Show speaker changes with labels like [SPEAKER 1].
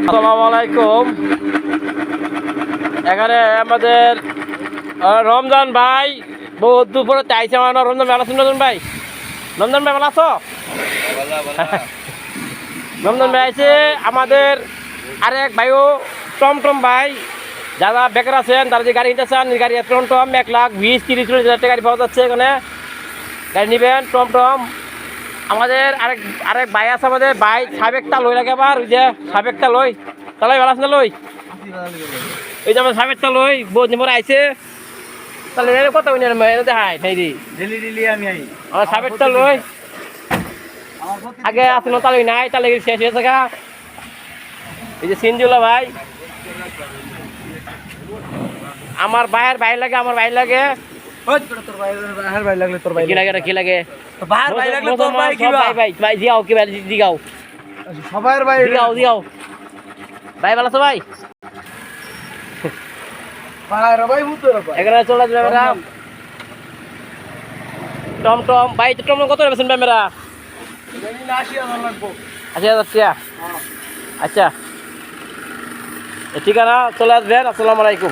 [SPEAKER 1] আসসালামু আলাইকুম। এখানে আমাদের রমজান ভাই, বহুত দুপুরে চাইছে আমার রমজান ভাই আছেন রমজান ভাই? রমজান ভাই, ভালো আছো? রমজান ভাই আছে আমাদের আরেক ভাইও, টমটম ভাই। যারা বেকার আছেন, তারা যে গাড়ি নিতে চান গাড়ি টমটম এক লাখ বিশ, তিরিশ হাজার টাকা গাড়ি পাওয়া যাচ্ছে এখানে। গাড়ি নেবেন টমটম। আমাদের আরেক আরেক ভাই আছে আমাদের। ভাই সাবেকটা লই লাগে আবার ওই যে সাবেকটা লই। তাহলে ভালো আছে না লই। এই যে আমার সাবেকটা লই দিন পরে আইছে। তাহলে এর কত দেখাই নাই রে।
[SPEAKER 2] ডেলি ডেলি আমি আই।
[SPEAKER 1] আমার সাবেকটা লই। আগে আসলো তাহলে নাই তাহলে শেষ হয়ে থাকা এই যে সিনজুলা ভাই। আমার ভাইয়ের ভাই লাগে আমার ভাই লাগে।
[SPEAKER 2] সবার ভাই
[SPEAKER 1] দিগাও দিগাও ভাই ভালো মেরা টম টম। ভাই টম কত নেবেছেন ভাই মেরা
[SPEAKER 2] জানি না আসি আমার লাগবো।
[SPEAKER 1] আশি হাজার টাকা আচ্ছা। ঠিকানা চলে আসবেন। আসসালামু আলাইকুম।